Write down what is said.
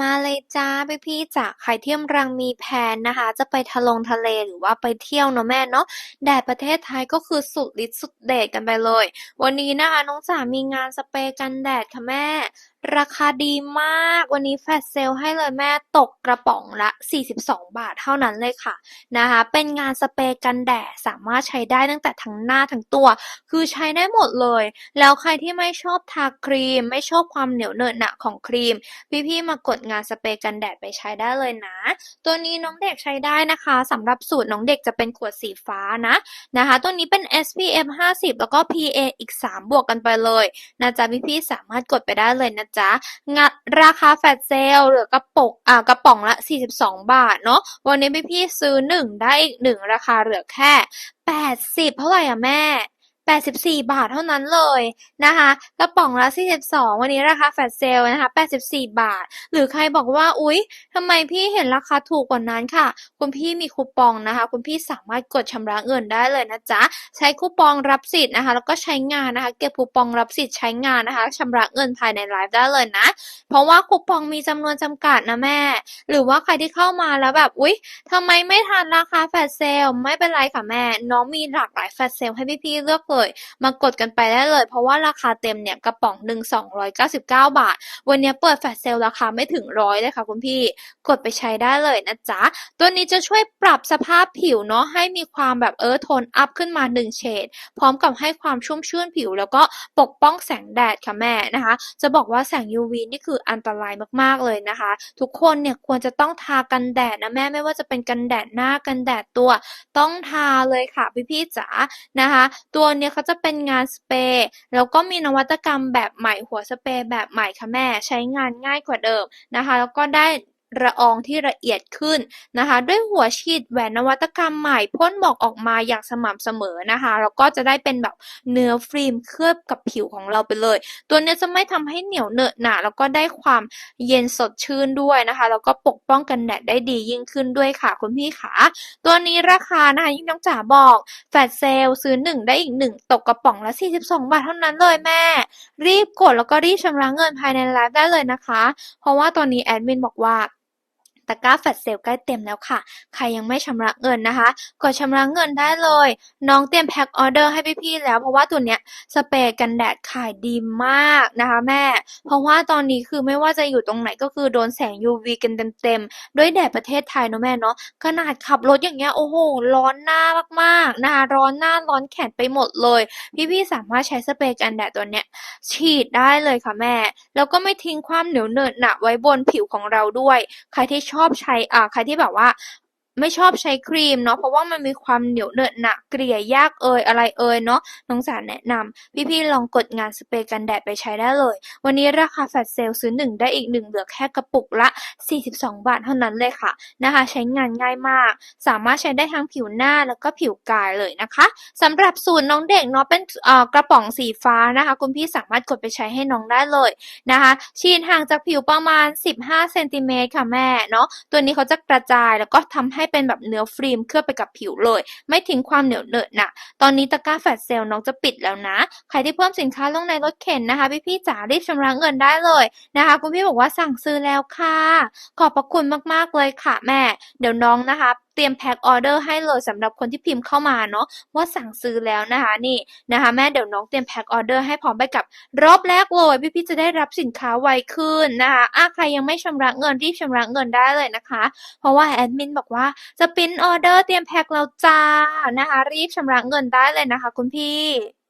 มาเลยจ้าพี่พี่ๆจ๋าใครที่กำลังมีแผนนะคะ จะไปทะลงทะเลหรือว่าไปเที่ยวเนาะแม่เนาะแดดประเทศไทยก็คือสุดฤทธิ์สุดเดชกันไปเลย วันนี้นะคะน้องจ๋ามีงานสเปรย์กันแดดค่ะแม่ ราคาดีมาก วันนี้แฟลชเซลให้เลยแม่ตกกระป๋องละ 42 บาทเท่านั้นเลยค่ะนะคะ เป็นงานสเปรย์กันแดดสามารถใช้ได้ตั้งแต่ทั้งหน้าทั้งตัว คือใช้ได้หมดเลย แล้วใครที่ไม่ชอบทาครีม ไม่ชอบความเหนียวเหนอะหนะของครีม พี่ๆมากดงานสเปรย์กันแดดไปใช้ได้เลยนะ ตัวนี้น้องเด็กใช้ได้นะคะสำหรับสูตรน้องเด็กจะเป็นขวดสีฟ้านะนะคะ ตัวนี้เป็น SPF 50 แล้วก็ PA อีก 3 บวกกันไปเลยนะจ๊ะพี่ๆสามารถกดไปได้เลยนะจ๊ะงัดราคาแฟลชเซลเหลือกระปุกอ่ากระป๋องละ 42 บาทเนาะวันนี้พี่ๆซื้อ 1 ได้อีก 1 ราคาเหลือแค่ 80 เท่าไหร่อะแม่ 84บาทเท่านั้นเลยนะคะกระป๋องละ42วันนี้ราคาแฟลชเซลนะคะ84บาท หรือใครบอกว่าอุ๊ยทำไมพี่เห็นราคาถูกกว่านั้นค่ะ คุณพี่มีคูปองนะคะ คุณพี่สามารถกดชำระเงินได้เลยนะจ๊ะ ใช้คูปองรับสิทธิ์นะคะ แล้วก็ใช้งานนะคะ เก็บคูปองรับสิทธิ์ใช้งานนะคะชำระเงินภายในไลฟ์ได้เลยนะ เพราะว่าคูปองมีจำนวนจำกัดนะแม่ หรือว่าใครที่เข้ามาแล้วแบบอุ๊ยทำไมไม่ทันราคาแฟลชเซลไม่เป็นไรค่ะแม่ น้องมีหลากหลายแฟลชเซลให้พี่ๆเลือกเลยมากดกันไปได้เลย เพราะว่าราคาเต็มเนี่ยกระป๋องหนึ่ง299บเก้าบาท วันนี้เปิดแฟลชเซลราคาไม่ถึงร้อยเลยค่ะคุณพี่ กดไปใช้ได้เลยนะจ๊ะ ตัวนี้จะช่วยปรับสภาพผิวเนาะให้มีความแบบเออโทนอัพขึ้นมา1เฉด พร้อมกับให้ความชุ่มชื่นผิว แล้วก็ปกป้องแสงแดดค่ะแม่นะคะ จะบอกว่าแสง UV นี่คืออันตรายมากๆเลยนะคะ ทุกคนเนี่ยควรจะต้องทากันแดดนะแม่ไม่ว่าจะเป็นกันแดดหน้ากันแดดตัวต้องทาเลยค่ะพี่ๆจ๋านะคะ ตัวเนี้เขาจะเป็นงานสเปรย์ แล้วก็มีนวัตกรรมแบบใหม่หัวสเปรย์แบบใหม่ค่ะแม่ ใช้งานง่ายกว่าเดิมนะคะ แล้วก็ได้ ละอองที่ละเอียดขึ้นนะคะ ด้วยหัวฉีดแหวนนวัตกรรมใหม่พ่นหมอกออกมาอย่างสม่ำเสมอนะคะ แล้วก็จะได้เป็นแบบเนื้อฟิล์มเคลือบกับผิวของเราไปเลย ตัวนี้จะไม่ทำให้เหนียวเหนอะหนะแล้วก็ได้ความเย็นสดชื่นด้วยนะคะ แล้วก็ปกป้องกันแดดได้ดียิ่งขึ้นด้วยค่ะคุณพี่ขาตัวนี้ราคานะคะยิ่งน้องจ๋าบอกแฟลชเซลซื้อหนึ่งได้อีกหนึ่งตกกระป๋องละ 42 บาทเท่านั้นเลยแม่ รีบกดแล้วก็รีบชำระเงินภายในไลฟ์ได้เลยนะคะ เพราะว่าตอนนี้แอดมินบอกว่า ตะกร้าแฟลชเซลใกล้เต็มแล้วค่ะ ใครยังไม่ชำระเงินนะคะ กดชำระเงินได้เลย น้องเตรียมแพ็คออเดอร์ให้พี่ๆแล้ว เพราะว่าตัวเนี้ยสเปรย์กันแดดขายดีมากนะคะแม่ เพราะว่าตอนนี้คือไม่ว่าจะอยู่ตรงไหนก็คือโดนแสง UV กันเต็มๆ ด้วยแดดประเทศไทยเนอะแม่เนาะ ขนาดขับรถอย่างเงี้ยโอ้โห ร้อนหน้ามากๆนะคะ ร้อนหน้าร้อนแขนไปหมดเลย พี่ๆสามารถใช้สเปรย์กันแดดตัวเนี้ยฉีดได้เลยค่ะแม่ แล้วก็ไม่ทิ้งความเหนียวเหนอะหนะไว้บนผิวของเราด้วย ใครที่ชอบใช้อ่าใครที่แบบว่า ไม่ชอบใช้ครีมเนาะเพราะว่ามันมีความเหนียวเหนอะหนะเกลี่ยยากเอยอะไรเอยเนาะน้องสารแนะนำพี่ๆลองกดงานสเปรย์กันแดดไปใช้ได้เลย วันนี้ราคาแฟลชเซลซื้อหนึ่งได้อีกหนึ่งเหลือแค่กระปุกละ 42 บาทเท่านั้นเลยค่ะนะคะ ใช้งานง่ายมาก สามารถใช้ได้ทั้งผิวหน้าแล้วก็ผิวกายเลยนะคะสำหรับสูตรน้องเด็กเนาะเป็นกระป๋องสีฟ้านะคะ คุณพี่สามารถกดไปใช้ให้น้องได้เลยนะคะฉีดห่างจากผิวประมาณ 15เซนติเมตรค่ะแม่เนาะตัวนี้เขาจะกระจายแล้วก็ทำให้ให้เป็นแบบเนื้อฟิล์มเคลือบไปกับผิวเลย ไม่ทิ้งความเหนียวเหนอะหนะตอนนี้ตะกร้าแฟลชเซลน้องจะปิดแล้วนะ ใครที่เพิ่มสินค้าลงในรถเข็นนะคะ พี่ๆจ๋ารีบชำระเงินได้เลยนะคะ คุณพี่บอกว่าสั่งซื้อแล้วค่ะ ขอบพระคุณมากๆเลยค่ะแม่ เดี๋ยวน้องนะคะ เตรียมแพ็คออเดอร์ให้เลยสำหรับคนที่พิมพ์เข้ามาเนาะว่าสั่งซื้อแล้วนะคะนี่นะคะ แม่เดี๋ยวน้องเตรียมแพ็คออเดอร์ให้พร้อมไปกับรอบแรกเลยพี่ๆจะได้รับสินค้าไวขึ้นนะคะอะใครยังไม่ชำระเงินรีบชำระเงินได้เลยนะคะ เพราะว่าแอดมินบอกว่าจะปิ้นออเดอร์เตรียมแพ็คเราจ้านะคะรีบชำระเงินได้เลยนะคะ คุณพี่